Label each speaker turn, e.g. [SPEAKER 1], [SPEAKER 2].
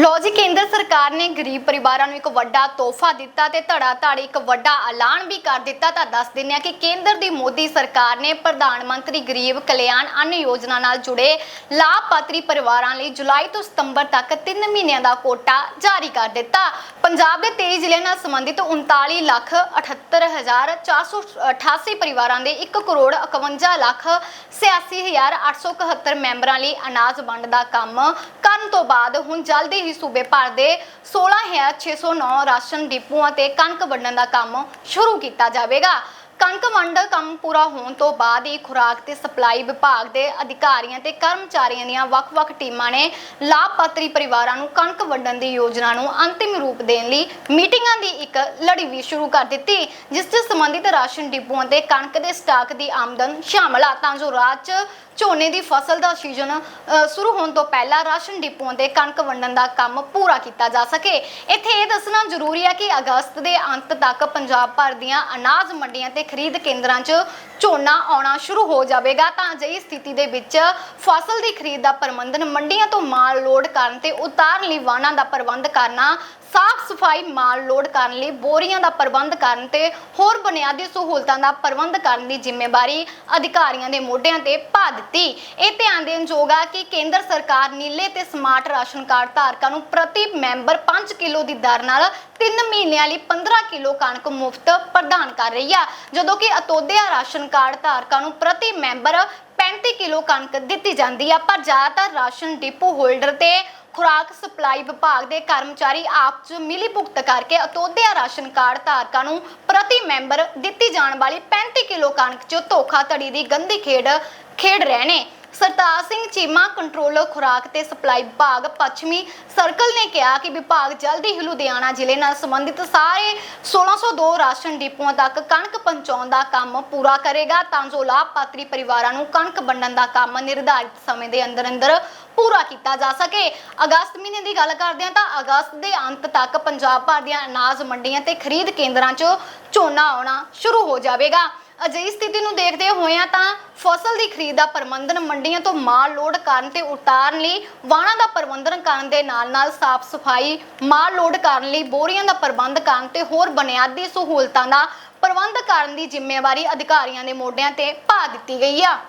[SPEAKER 1] ਲੋ ਜੀ, ਕੇਂਦਰ ਸਰਕਾਰ ਨੇ ਗਰੀਬ ਪਰਿਵਾਰਾਂ ਨੂੰ ਇੱਕ ਵੱਡਾ ਤੋਹਫਾ ਦਿੱਤਾ ਤੇ ਧੜਾ ਧੜ ਇੱਕ ਵੱਡਾ ਐਲਾਨ ਵੀ ਕਰ ਦਿੱਤਾ। ਤਾਂ ਦੱਸ ਦਿੰਦੇ ਆ ਕਿ ਕੇਂਦਰ ਦੀ ਮੋਦੀ ਸਰਕਾਰ ਨੇ ਪ੍ਰਧਾਨ ਮੰਤਰੀ ਗਰੀਬ ਕਲਿਆਣ ਅੰਨ ਯੋਜਨਾ ਨਾਲ ਜੁੜੇ ਲਾਭਪਾਤਰੀ ਪਰਿਵਾਰਾਂ ਲਈ ਜੁਲਾਈ ਤੋਂ ਸਤੰਬਰ ਤੱਕ 3 ਮਹੀਨਿਆਂ ਦਾ ਕੋਟਾ ਜਾਰੀ ਕਰ ਦਿੱਤਾ। ਪੰਜਾਬ ਦੇ 23 ਜ਼ਿਲ੍ਹਿਆਂ ਨਾਲ ਸੰਬੰਧਿਤ 39 ਲੱਖ 78488 ਪਰਿਵਾਰਾਂ ਦੇ 1 ਕਰੋੜ 51 ਲੱਖ 86871 ਮੈਂਬਰਾਂ ਲਈ ਅਨਾਜ ਵੰਡ ਦਾ ਕੰਮ ਕਰਨ ਤੋਂ ਬਾਅਦ ਹੁਣ ਜਲਦੀ ਹੀ ਸੂਬੇ ਭਰ ਦੇ 16609 ਰਾਸ਼ਨ ਡਿਪੂਆਂ ਤੇ ਕਣਕ ਵੰਡਣ ਦਾ ਕੰਮ ਸ਼ੁਰੂ ਕੀਤਾ ਜਾਵੇਗਾ। ਕਣਕ ਵੰਡ ਕੰਮ ਪੂਰਾ ਹੋਣ ਤੋਂ ਬਾਅਦ ਹੀ ਖੁਰਾਕ ਤੇ ਸਪਲਾਈ ਵਿਭਾਗ ਦੇ ਅਧਿਕਾਰੀਆਂ ਤੇ ਕਰਮਚਾਰੀਆਂ ਦੀਆਂ ਵੱਖ-ਵੱਖ ਟੀਮਾਂ ਨੇ ਲਾਭਪਾਤਰੀ ਪਰਿਵਾਰਾਂ ਨੂੰ ਕਣਕ ਵੰਡਣ ਦੀ ਯੋਜਨਾ ਨੂੰ ਅੰਤਿਮ ਰੂਪ ਦੇਣ ਲਈ ਮੀਟਿੰਗਾਂ ਦੀ ਇੱਕ ਲੜੀ ਵੀ ਸ਼ੁਰੂ ਕਰ ਦਿੱਤੀ, ਜਿਸ 'ਚ ਸੰਬੰਧਿਤ ਰਾਸ਼ਨ ਡਿਪੂਆਂ ਤੇ ਕਣਕ ਦੇ ਸਟਾਕ ਦੀ ਆਮਦਨ ਸ਼ਾਮਲ ਆ। ਤਾਂ ਜੋ ਰਾਜ 'ਚ ਝੋਨੇ ਦੀ ਫਸਲ ਦਾ ਸੀਜ਼ਨ ਅ, ਸ਼ੁਰੂ ਹੋਣ ਤੋਂ ਪਹਿਲਾਂ ਰਾਸ਼ਨ ਡਿਪੂਆਂ ਤੇ ਕਣਕ ਵੰਡਣ ਦਾ ਕੰਮ ਪੂਰਾ ਕੀਤਾ ਜਾ ਸਕੇ। ਇੱਥੇ ਇਹ ਦੱਸਣਾ ਜ਼ਰੂਰੀ ਹੈ ਕਿ ਅਗਸਤ ਦੇ ਅੰਤ ਤੱਕ ਪੰਜਾਬ ਭਰ ਦੀਆਂ ਅਨਾਜ ਮੰਡੀਆਂ ਤੇ ਖਰੀਦ ਕੇਂਦਰਾਂ 'ਚ ਝੋਨਾ ਆਉਣਾ ਸ਼ੁਰੂ ਹੋ ਜਾਵੇਗਾ। ਤਾਂ ਅਜਿਹੀ ਸਥਿਤੀ ਦੇ ਵਿੱਚ ਫਸਲ ਦੀ ਖਰੀਦ ਦਾ ਪ੍ਰਬੰਧਨ ਮੰਡੀਆਂ ਤੋਂ ਮਾਲ ਲੋਡ ਕਰਨ ਤੇ ਉਤਾਰਨ ਲਈ ਵਾਹਨਾਂ ਦਾ ਪ੍ਰਬੰਧ ਕਰਨਾ ਸਾਫ਼ ਸਫ਼ਾਈ ਮਾਲ ਲੋਡ ਕਰਨ ਲਈ ਬੋਰੀਆਂ ਦਾ ਪ੍ਰਬੰਧ ਕਰਨ ਤੇ ਹੋਰ ਬੁਨਿਆਦੀ ਸਹੂਲਤਾਂ ਦਾ ਪ੍ਰਬੰਧ ਕਰਨ ਦੀ ਜ਼ਿੰਮੇਵਾਰੀ ਅਧਿਕਾਰੀਆਂ ਦੇ ਮੋਢਿਆਂ ਤੇ ਪਾ ਦਿੱਤੀ ਇਹ ਧਿਆਨ ਦੇਣ ਆ ਕਿ ਕੇਂਦਰ ਸਰਕਾਰ ਨੀਲੇ ਤੇ ਸਮਾਰਟ ਰਾਸ਼ਨ ਕਾਰਡ ਧਾਰਕਾਂ ਨੂੰ ਪ੍ਰਤੀ ਮੈਂਬਰ 5 ਕਿਲੋ ਦੀ ਦਰ ਨਾਲ 3 ਮਹੀਨਿਆਂ ਲਈ 15 ਕਿਲੋ ਕਣਕ ਮੁਫਤ ਪ੍ਰਦਾਨ ਕਰ ਰਹੀ ਆ। ਜਦੋਂ ਕਿ ਅਤੋਦਿਆ ਰਾਸ਼ਨ ਕਾਰਡ ਧਾਰਕਾਂ ਨੂੰ ਪ੍ਰਤੀ ਮੈਂਬਰ 35 ਕਿਲੋ ਕਣਕ ਦਿੱਤੀ ਜਾਂਦੀ ਆ, ਪਰ ਜ਼ਿਆਦਾਤਰ ਰਾਸ਼ਨ ਡਿਪੂ ਹੋਲਡਰ ਤੇ ਖੁਰਾਕ ਸਪਲਾਈ ਵਿਭਾਗ ਦੇ ਕਰਮਚਾਰੀ ਆਪ ਚ ਮਿਲੀ ਭੁਗਤ ਕਰਕੇ ਅਤੋਦਿਆ ਰਾਸ਼ਨ ਕਾਰਡ ਧਾਰਕਾਂ ਨੂੰ ਪ੍ਰਤੀ ਮੈਂਬਰ ਦਿੱਤੀ ਜਾਣ ਵਾਲੀ 35 ਕਿਲੋ ਕਣਕ ਚ ਧੋਖਾਧੜੀ ਦੀ ਗੰਦੀ ਖੇਡ ਖੇਡ ਰਹੇ ਨੇ। ਸਰਤਾਜ ਸਿੰਘ ਚੀਮਾ ਕੰਟਰੋਲਰ ਖੁਰਾਕ ਤੇ ਸਪਲਾਈ ਵਿਭਾਗ ਪੱਛਮੀ ਸਰਕਲ ਨੇ ਕਿਹਾ ਕਿ ਵਿਭਾਗ ਜਲਦੀ ਹੀ ਲੁਧਿਆਣਾ ਜ਼ਿਲ੍ਹੇ ਨਾਲ ਸੰਬੰਧਿਤ ਸਾਰੇ 1602 ਰਾਸ਼ਨ ਡਿਪੂਆਂ ਤੱਕ ਕਣਕ ਪਹੁੰਚਾਉਣ ਦਾ ਕੰਮ ਪੂਰਾ ਕਰੇਗਾ ਤਾਂ ਜੋ ਲਾਭਪਾਤਰੀ ਪਰਿਵਾਰਾਂ ਨੂੰ ਕਣਕ ਵੰਡਣ ਦਾ ਕੰਮ ਨਿਰਧਾਰਿਤ ਸਮੇਂ ਦੇ ਅੰਦਰ ਅੰਦਰ ਪੂਰਾ ਕੀਤਾ ਜਾ ਸਕੇ। ਅਗਸਤ ਮਹੀਨੇ ਦੀ ਗੱਲ ਕਰਦੇ ਹਾਂ ਤਾਂ ਅਗਸਤ ਦੇ ਅੰਤ ਤੱਕ ਪੰਜਾਬ ਭਰ ਦੀਆਂ ਅਨਾਜ ਮੰਡੀਆਂ ਤੇ ਖਰੀਦ ਕੇਂਦਰਾਂ 'ਚ ਝੋਨਾ ਆਉਣਾ ਸ਼ੁਰੂ ਹੋ ਜਾਵੇਗਾ। ਅਜਿਹੀ ਸਥਿਤੀ ਨੂੰ ਦੇਖਦੇ ਹੋਇਆਂ ਤਾਂ ਫਸਲ ਦੀ ਖਰੀਦ ਦਾ ਪ੍ਰਬੰਧਨ ਮੰਡੀਆਂ ਤੋਂ ਮਾਲ ਲੋਡ ਕਰਨ ਤੇ ਉਤਾਰਨ ਲਈ ਵਾਹਨਾਂ ਦਾ ਪ੍ਰਬੰਧਨ ਕਰਨ ਦੇ ਨਾਲ-ਨਾਲ ਸਾਫ਼ ਸਫ਼ਾਈ ਮਾਲ ਲੋਡ ਕਰਨ ਲਈ ਬੋਰੀਆਂ ਦਾ ਪ੍ਰਬੰਧ ਕਰਨ ਤੇ ਹੋਰ ਬੁਨਿਆਦੀ ਸਹੂਲਤਾਂ ਦਾ ਪ੍ਰਬੰਧ ਕਰਨ ਦੀ ਜ਼ਿੰਮੇਵਾਰੀ ਅਧਿਕਾਰੀਆਂ ਦੇ ਮੋਢਿਆਂ ਤੇ ਪਾ ਦਿੱਤੀ ਗਈ ਆ।